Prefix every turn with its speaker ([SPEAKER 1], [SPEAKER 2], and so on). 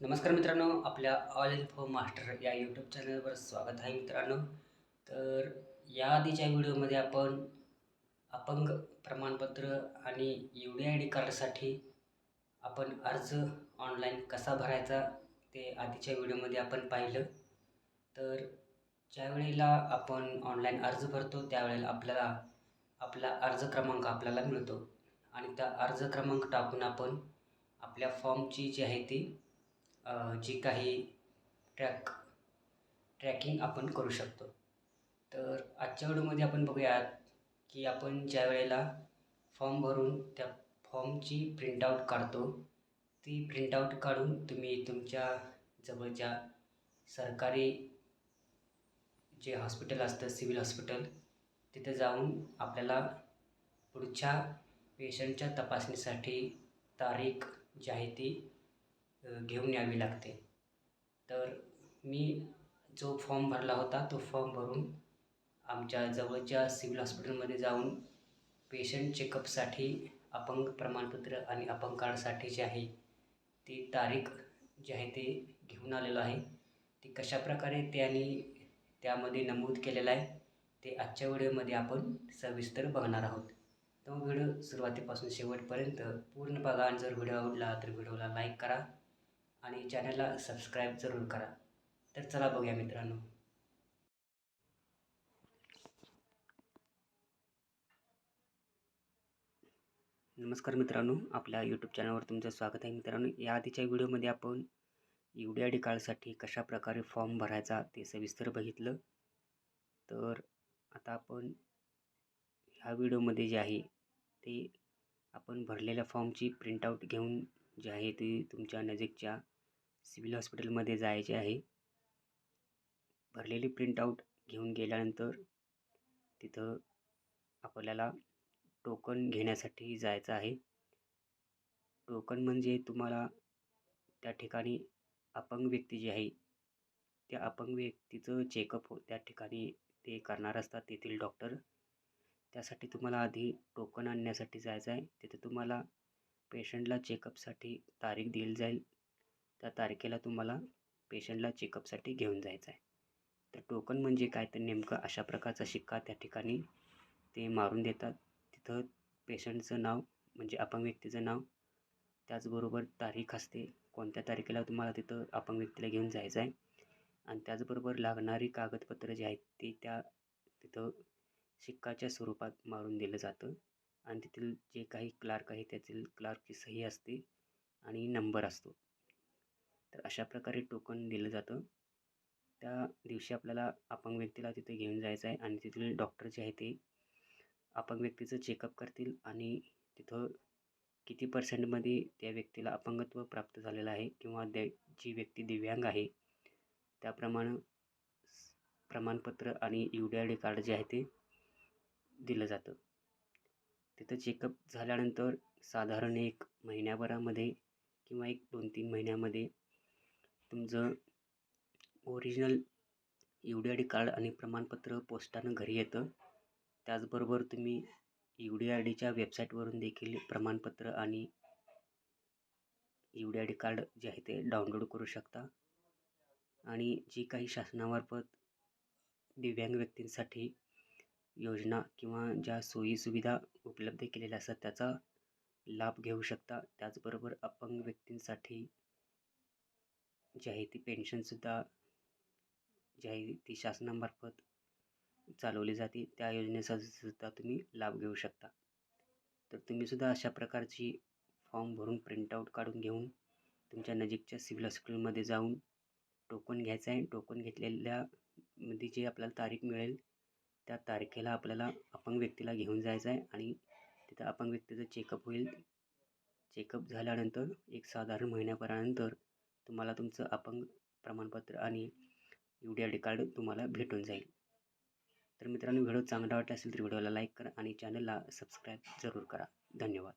[SPEAKER 1] नमस्कार मित्रांनो आपल्या ऑल इन्फो मास्टर या यूट्यूब चॅनलवर स्वागत आहे मित्रांनो. तर या आधीच्या व्हिडिओमध्ये आपण अपंग प्रमाणपत्र आणि यू डी आय डी कार्डसाठी आपण अर्ज ऑनलाईन कसा भरायचा ते आधीच्या व्हिडिओमध्ये आपण पाहिलं. तर ज्यावेळेला आपण ऑनलाईन अर्ज भरतो त्यावेळेला आपल्याला आपला अर्ज क्रमांक आपल्याला मिळतो. आणि त्या अर्ज क्रमांक टाकून आपण आपल्या फॉर्मची जी आहे ती जी काही ट्रॅक ट्रॅकिंग आपण करू शकतो. तर आजच्या व्हिडिओमध्ये आपण बघूयात की आपण ज्या वेळेला फॉर्म भरून त्या फॉर्मची प्रिंटआउट काढतो ती प्रिंटआउट काढून तुम्ही तुमच्या जवळच्या सरकारी जे हॉस्पिटल असतं सिव्हिल हॉस्पिटल तिथे जाऊन आपल्याला पुढच्या पेशंटच्या तपासणीसाठी तारीख जी आहे ती घेऊन यावी लागते. तर मी जो फॉर्म भरला होता तो फॉर्म भरून आमच्या जवळच्या सिव्हिल हॉस्पिटलमध्ये जाऊन पेशंट चेकअपसाठी अपंग प्रमाणपत्र आणि अपंग कार्डसाठी जी आहे ती तारीख जी आहे ते घेऊन आलेलो आहे. ती कशाप्रकारे त्यांनी त्यामध्ये नमूद केलेलं आहे ते आजच्या व्हिडिओमध्ये आपण सविस्तर बघणार आहोत. तो व्हिडिओ सुरुवातीपासून शेवटपर्यंत पूर्ण बघा आणि जर व्हिडिओ आवडला तर व्हिडिओला लाईक करा. आणि चॅनलला सबस्क्राईब जरूर करा. तर चला बघूया मित्रांनो. नमस्कार मित्रांनो आपल्या यूट्यूब चॅनलवर तुमचं स्वागत आहे. मित्रांनो या आधीच्या व्हिडिओमध्ये आपण यू डी आय डी कार्डसाठी कशाप्रकारे फॉर्म भरायचा ते सविस्तर बघितलं. तर आता आपण ह्या व्हिडिओमध्ये जे आहे ते आपण भरलेल्या फॉर्मची प्रिंटआउट घेऊन जे आहे ते तुमच्या नजीकच्या सिव्हिल हॉस्पिटलमध्ये जायचे आहे. भरलेली प्रिंटआउट घेऊन गेल्यानंतर तिथं आपल्याला टोकन घेण्यासाठी जायचं आहे. टोकन म्हणजे तुम्हाला त्या ठिकाणी अपंग व्यक्ती जी आहे त्या अपंग व्यक्तीचं चेकअप हो त्या ठिकाणी ते करणार असतात तेथील डॉक्टर त्यासाठी तुम्हाला आधी टोकन आणण्यासाठी जायचं आहे. तिथे तुम्हाला पेशंटला चेकअपसाठी तारीख दिली जाईल. त्या तारखेला तुम्हाला पेशंटला चेकअपसाठी घेऊन जायचं आहे. तर टोकन म्हणजे काय? तर नेमकं अशा प्रकारचा शिक्का त्या ठिकाणी ते मारून देतात. तिथं पेशंटचं नाव म्हणजे अपंग व्यक्तीचं नाव त्याचबरोबर तारीख असते. कोणत्या तारखेला तुम्हाला तिथं अपंग व्यक्तीला घेऊन जायचं आहे? आणि त्याचबरोबर लागणारी कागदपत्रं जी आहेत ती त्या तिथं शिक्काच्या स्वरूपात मारून दिलं जातं. आणि तेथील जे काही क्लार्क आहे त्यातील क्लार्कची सही असते आणि नंबर असतो. तर अशा प्रकारे टोकन दिलं जातं. त्या दिवशी आपल्याला अपंग व्यक्तीला तिथे घेऊन जायचं आहे आणि तिथले डॉक्टर जे आहे ते अपंग व्यक्तीचं चेकअप करतील आणि तिथं किती पर्सेंटमध्ये त्या व्यक्तीला अपंगत्व प्राप्त झालेलं आहे किंवा द्या जी व्यक्ती दिव्यांग आहे त्याप्रमाणे प्रमाणपत्र आणि U D I D card जे आहे ते दिलं जातं. तिथं चेकअप झाल्यानंतर साधारण एक महिन्याभरामध्ये किंवा एक दोन तीन महिन्यामध्ये तुमचं original U D I D card आणि प्रमाणपत्र पोस्टानं घरी येतं. त्याचबरोबर तुम्ही यू डी आय डीच्या वेबसाईटवरून देखील प्रमाणपत्र आणि U D I D card जे आहे ते डाउनलोड करू शकता. आणि जी काही शासनामार्फत दिव्यांग व्यक्तींसाठी योजना किंवा ज्या सोयीसुविधा उपलब्ध केलेल्या असतात त्याचा लाभ घेऊ शकता. त्याचबरोबर अपंग व्यक्तींसाठी जी आहे ती पेन्शनसुद्धा जी आहे ती शासनामार्फत चालवली जाते. त्या योजनेचा सुद्धा तुम्ही लाभ घेऊ शकता. तर तुम्हीसुद्धा अशा प्रकारची फॉर्म भरून प्रिंटआउट काढून घेऊन तुमच्या नजीकच्या सिव्हिल हॉस्पिटलमध्ये जाऊन टोकन घ्यायचं आहे. टोकन घेतलेल्या मध्ये जी आपल्याला तारीख मिळेल त्या तारखेला आपल्याला अपंग व्यक्तीला घेऊन जायचं आहे आणि तिथं अपंग व्यक्तीचं चेकअप होईल. चेकअप झाल्यानंतर एक साधारण महिन्याभरानंतर तुम्हाला तुमचं अपंग प्रमाणपत्र आणि U D I D card तुम्हाला भेटून जाईल. तर मित्रांनो व्हिडिओ चांगला वाटला असेल तर व्हिडिओला लाईक करा आणि चॅनलला सबस्क्राईब जरूर करा. धन्यवाद.